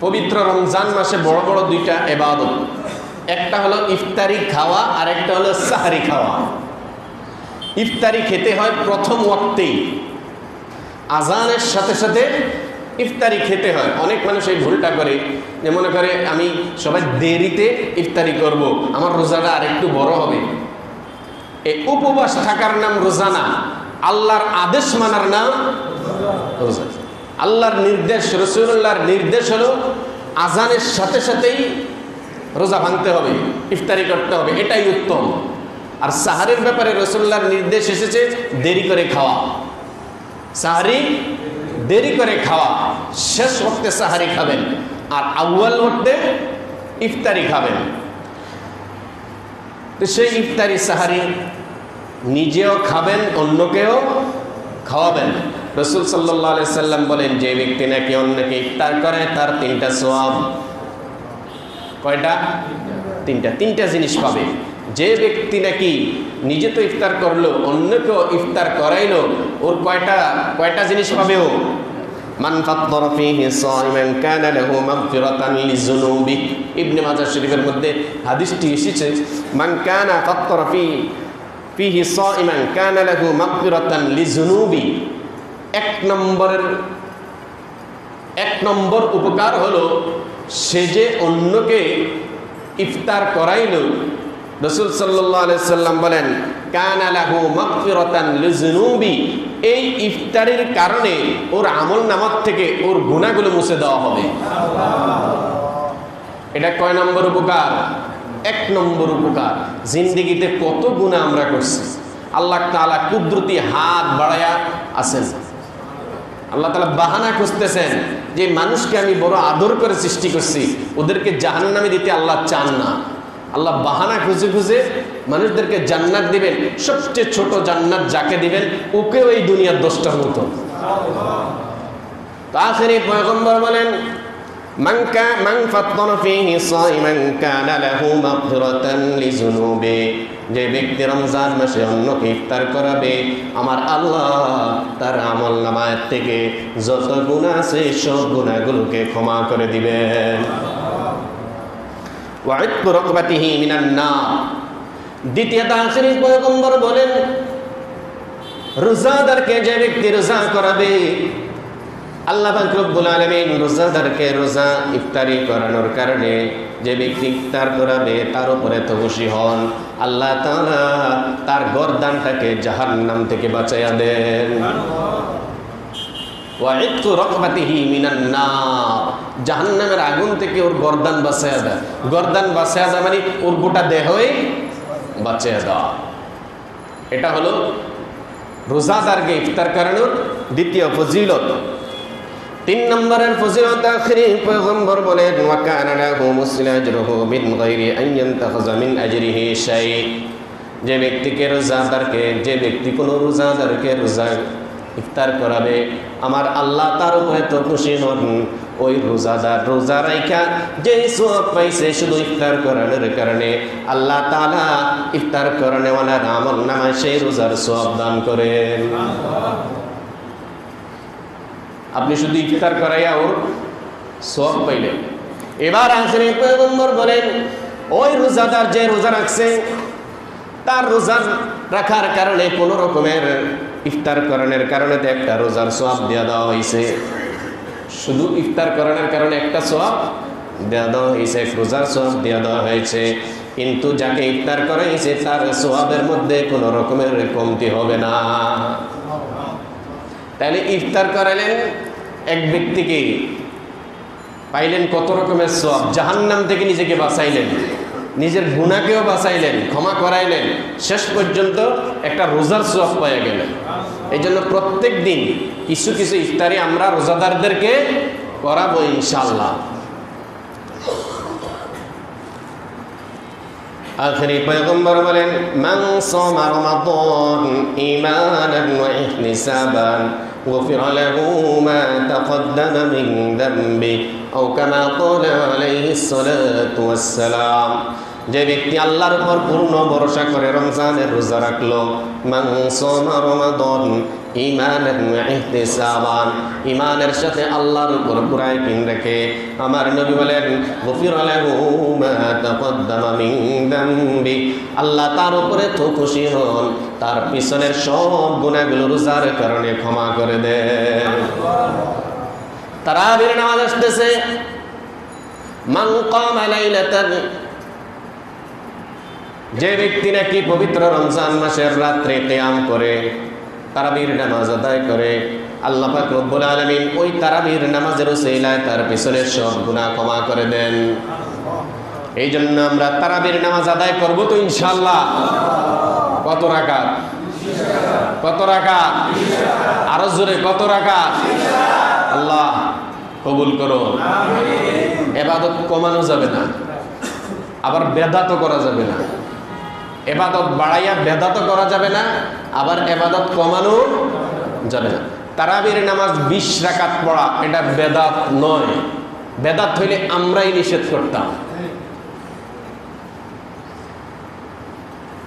পবিত্র রমজান মাসে বড় বড় দুইটা এবাদত একটা হলো ইফতারি খাওয়া আর একটা হলো সাহারি খাওয়া। ইফতারি খেতে হয় প্রথম ওয়াক্তেই। আজানের সাথে সাথে ইফতারি খেতে হয়। অনেক মানুষ এই ভুলটা করে যে মনে করে, আমি সবাই দেরিতে ইফতারি করব, আমার রোজাটা আর একটু বড় হবে। এই উপবাস থাকার নাম রোজা না। আল্লাহর আদেশ মানার নাম রোজা। আল্লাহর নির্দেশ, রসুল্লাহর নির্দেশ হলো আজানের সাথে সাথেই রোজা ভাঙতে হবে, ইফতারি করতে হবে, এটাই উত্তম। আর সাহারের ব্যাপারে রসুল্লাহর নির্দেশ এসেছে, দেরি করে খাওয়া। সাহারি, দেরি করে খাওয়া। শেষ ওক্তে সাহারি খাবেন, আর আউয়াল ওক্তে ইফতারি খাবেন। তো সেই ইফতারি সাহারি নিজেও খাবেন, অন্যকেও খাওয়াবেন। রসুল সাল্লাহ আলি সাল্লাম বলেন, যে ব্যক্তি নাকি অন্যকে ইফতার করে, তার তিনটা সোয়াব কয়টা? তিনটা। তিনটা জিনিস পাবে। যে ব্যক্তি নাকি নিজে তো ইফতার করল, অন্যকেও ইফতার করাইলো, ওর কয়টা কয়টা জিনিস পাবে ও? মান ইবনে মধ্যে মান এক নম্বরের, এক নম্বর উপকার হলো সে যে অন্যকে ইফতার করাইল, রসুল সাল্লাহ সাল্লাম বলেন, কান আলাহু এই ইফতারের কারণে ওর আমল নামাত থেকে ওর গুণাগুলো মুছে দেওয়া হবে। এটা কয় নম্বর উপকার? এক নম্বর উপকার, জিন্দিগিতে কত গুণা আমরা করছি। আল্লাহ তাআলা কুদরতি হাত বাড়ায়া আছেন। আল্লাহ তালা বাহানা খুঁজতেছেন যে মানুষকে আমি বড় আদর করে সৃষ্টি করছি। ওদেরকে জাহান নামে দিতে আল্লাহ চান না। আল্লাহ বাহানা খুঁজে খুঁজে মানুষদেরকে জান্নাত দিবেন, সবচেয়ে ছোট জান্নাত যাকে দিবেন ওকে ওই দুনিয়ার দোষটা মতো। তাহলে পয়গম্বর বলেন মাংকা মাং ফাতন সাইমান কানা লাহু মাগফিরাতান যে ব্যক্তি রমজান মাসে অন্যকে ইফতার করাবে, আমার আল্লাহ তার আমল নামায় থেকে যত গুণা আছে সব গুণাগুলোকে ক্ষমা করে রোজাদারকে যে আল্লাহ রোজাদারকে রোজা ইফতারি করানোর কারণে যে ব্যক্তি ইফতার করাবে তার উপরে তো খুশি হন। আল্লাহ তাআলা তার গরদানটাকে জাহান্নাম থেকে বাঁচাইয়া দেন। জাহান্নামের আগুন থেকে ওর মানে ওর গোটা দেহই এটা হলো দ্বিতীয় ফজিলত। তিন নম্বরের ফজিলত আখরি, পয়গম্বর বলেন ওয়া কানা লাহু মুসলাজরুহু মিন গায়রি আন ইয়ানতাখাযা মিন আজরিহি শাই। যে ব্যক্তিকে রোজাদারকে যে ব্যক্তি কোনো রোজাদারকে রোজা ইফতার করাবে, আমার আল্লাহ তার উপরে তো খুশি হন। ওই রোজাদার রোজা রাইখা যে সব পাইছে, শুধু ইফতার করানোর কারণে আল্লাহ তাআলা ইফতার করানেওয়ালার আমল নামায় সেই রোজার সব দান করেন। আপনি শুধু ইফতার করাইয়া ওর সব পাইলেন। এবার আসেন পয়গম্বর বলেন, ওই রোজাদার যে রোজা রাখছে, তার রোজা রাখার কারণে কোনো রকমের ইফতার করানোর কারণে তো একটা রোজার সোয়াব দেওয়া দেওয়া হয়েছে শুধু ইফতার করানোর কারণে একটা সোয়াব দেওয়া দেওয়া হয়েছে এক রোজার সোয়াব দেওয়া দেওয়া হয়েছে। কিন্তু যাকে ইফতার করা হয়েছে তার সোয়াবের মধ্যে কোনো রকমের কমতি হবে না। তাহলে ইফতার করালেন এক ব্যক্তিকে। পাইলেন কত রকমের সব জাহান্নাম থেকে নিজেকে বাঁচাইলেন। নিজের গুণাকেও বাঁচাইলেন, ক্ষমা করাইলেন। শেষ পর্যন্ত একটা রোজার সব পাওয়া গেলেন। এই জন্য প্রত্যেক দিন কিছু কিছু ইফতারি আমরা রোজাদারদেরকে করাবো ইনশাল্লাহ আখরি পয়গম্বর বলেন, মান সামা রমাদান ঈমানান ওয়া ইহতিসাবান। غفر له ما تقدم من ذنبه أو كما قال عليه الصلاة والسلام যে ব্যক্তি আল্লাহর উপর পূর্ণ ভরসা করে রমজানের রোজা রাখলো মান সামা ওয়া ইহতিসাবান ঈমানের সাথে আল্লাহর উপর পুরা ইয়াকিন রেখে আমার নবী বলেন, গফিরা আল্লাহ তার উপরে তো খুশি হন, তার পিছনের সব গুনাহগুলো রোজার কারণে ক্ষমা করে দেন। তারাবির নামাজ আসতেছে। যে ব্যক্তি নাকি পবিত্র রমজান মাসের রাত্রে কেয়াম করে তারাবির নামাজ আদায় করে। আল্লাহ পাক রব্বুল আলামিন ওই তারাবির নামাজের উসিলায় তার পিছনের সব গুনাহ ক্ষমা করে দেন। এই জন্য আমরা তারাবির নামাজ আদায় করব তো ইনশাআল্লাহ। কত রাকাত? কত রাকাত? আরও জোরে, কত রাকাত? আল্লাহ কবুল করো। এবাদত কমানো যাবে না। আবার বেদাতও করা যাবে না। এবাদত বাড়াইয়া বেদাত করা যাবে না, আবার এবাদত কমানো যাবে না। তারাবির নামাজ বিশ রাকাত পড়া, এটা বেদাত নয়। বেদাত হইলে আমরাই নিষেধ করতাম।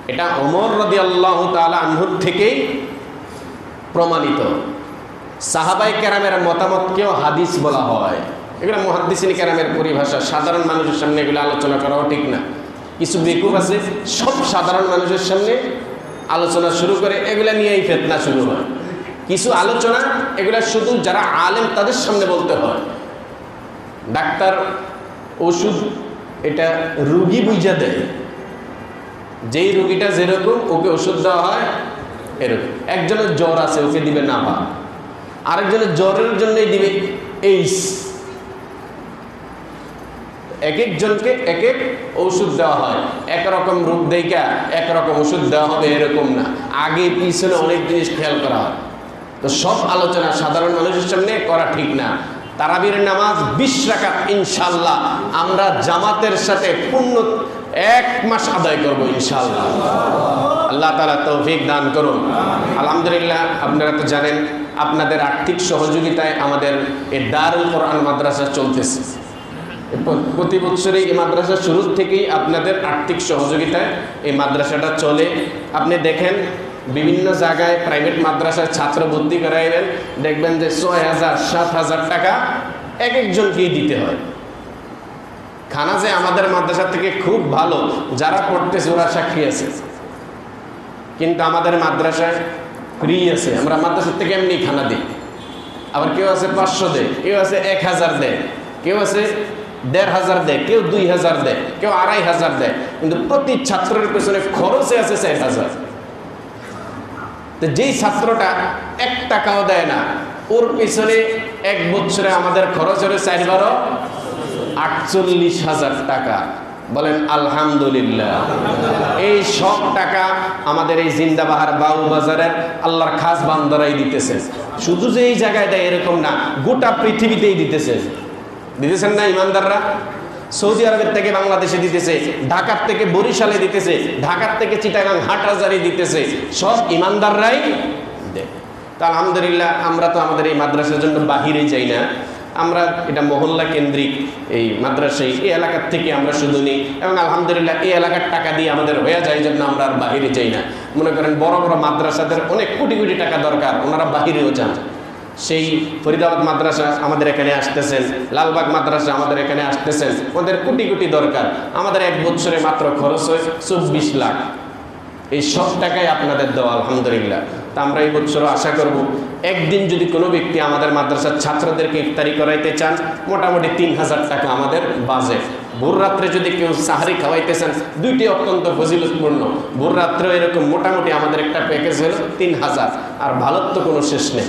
এটা অমর রদি আল্লাহ তালা আনহুর থেকেই প্রমাণিত। সাহাবাই কেরামের মতামতকেও হাদিস বলা হয়। এগুলো মহাদ্দিসিনী ক্যারামের পরিভাষা। সাধারণ মানুষের সামনে এগুলো আলোচনা করাও ঠিক না। কিছু বেকুব আছে, সব সাধারণ মানুষের সামনে আলোচনা শুরু করে, এগুলা নিয়েই ফেতনা শুরু হয়। কিছু আলোচনা, এগুলা শুধু যারা আলেম তাদের সামনে বলতে হয়। ডাক্তার ওষুধ এটা রুগী বুঝা দেয়। যেই রুগীটা যেরকম ওকে ওষুধ দেওয়া হয়, এরকম। একজনের জ্বর আছে, ওকে দিবে না পা। আরেকজনের জ্বরের জন্যই দিবে এইস এক একজনকে এক এক ওষুধ দেওয়া হয়। একরকম রূপ দেখা, একরকম ওষুধ দেওয়া হবে, এরকম না। আগে পিছনে অনেক জিনিস খেয়াল করা হয়। তো সব আলোচনা সাধারণ মানুষের সামনে করা ঠিক না। তারাবির নামাজ বিশ রাকাত ইনশাল্লাহ আমরা জামাতের সাথে পূর্ণ এক মাস আদায় করব ইনশাল্লাহ আল্লাহ তালা তৌফিক দান করুন। আলহামদুলিল্লাহ, আপনারা তো জানেন, আপনাদের আর্থিক সহযোগিতায় আমাদের এই দারুল কোরআন মাদ্রাসা চলতেছে। প্রতি বছরই এই মাদ্রাসা শুরুর থেকেই আপনাদের আর্থিক সহযোগিতায় এই মাদ্রাসাটা চলে। আপনি দেখেন, বিভিন্ন জায়গায় প্রাইভেট মাদ্রাসায় ছাত্র ভর্তি করাইবেন, দেখবেন যে ছয় হাজার, সাত হাজার টাকা এক একজনকেই দিতে হয়। খানা যে আমাদের মাদ্রাসা থেকে খুব ভালো, যারা পড়তেছে ওরা সাক্ষী আছে। কিন্তু আমাদের মাদ্রাসায় ফ্রি আছে। আমরা মাদ্রাসার থেকে এমনি খানা দিই। আবার কেউ আছে পাঁচশো দেয়, কেউ আছে এক হাজার দেয়, কেউ আছে দেড় হাজার দেয়, কেউ দুই হাজার দেয়, কেউ আড়াই হাজার দেয়, কিন্তু প্রতি ছাত্রের পেছনে খরচে আছে চার হাজার। তো যেই ছাত্রটা এক টাকাও দেয় না, ওর পিছনে এক বছরে আমাদের খরচ হলে চার বারো, আটচল্লিশ হাজার টাকা। বলেন, আলহামদুলিল্লাহ। এই সব টাকা আমাদের এই জিন্দাবাহার বাউ বাজারের আল্লাহর খাস বান্দরাই দিতেছে। শুধু যে এই জায়গায় দেয় এরকম না, গোটা পৃথিবীতেই দিতেছে। দিতেছেন না ইমানদাররা? সৌদি আরবের থেকে বাংলাদেশে দিতেছে, ঢাকার থেকে বরিশালে দিতেছে, ঢাকার থেকে চিটাগাং, হাটহাজারি দিতেছে, সব ইমানদাররাই তা আলহামদুলিল্লাহ, আমরা তো আমাদের এই মাদ্রাসার জন্য বাহিরে যাই না। আমরা এটা মহল্লা কেন্দ্রিক এই মাদ্রাসায় এই এলাকার থেকে আমরা শুধু নিই। এবং আলহামদুলিল্লাহ, এই এলাকার টাকা দিয়ে আমাদের হয়ে যায় জন্য আমরা আর বাহিরে যাই না। মনে করেন বড় বড় মাদ্রাসাদের অনেক কোটি কোটি টাকা দরকার, ওনারা বাহিরেও যান। সেই ফরিদাবাদ মাদ্রাসা আমাদের এখানে আসতেছেন, লালবাগ মাদ্রাসা আমাদের এখানে আসতেছেন, ওদের কোটি কোটি দরকার। আমাদের এক বছরে মাত্র খরচ হয় চব্বিশ লাখ। এই সব টাকাই আপনাদের দেওয়া, আলহামদুলিল্লাহ। তা আমরা এই বছরও আশা করব, একদিন যদি কোনো ব্যক্তি আমাদের মাদ্রাসার ছাত্রদেরকে ইফতারি করাইতে চান, মোটামুটি তিন হাজার টাকা আমাদের বাজেট। ভোর রাত্রে যদি কেউ সাহারি খাওয়াইতে চান, দুইটি অত্যন্ত ফজিলতপূর্ণ। ভোর রাত্রেও এরকম মোটামুটি আমাদের একটা প্যাকেজ হলো তিন হাজার। আর ভালোর তো কোনো শেষ নেই।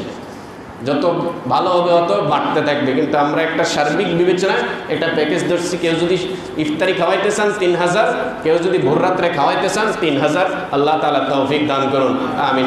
যত ভালো হবে অত বাড়তে থাকবে। কিন্তু আমরা একটা সার্বিক বিবেচনায় একটা প্যাকেজ ধরছি, কেউ যদি ইফতারি খাওয়াইতে চান তিন হাজার, কেউ যদি ভোর রাত্রে খাওয়াইতে চান তিন হাজার, আল্লাহ তালা তৌফিক দান করুন। আমিন।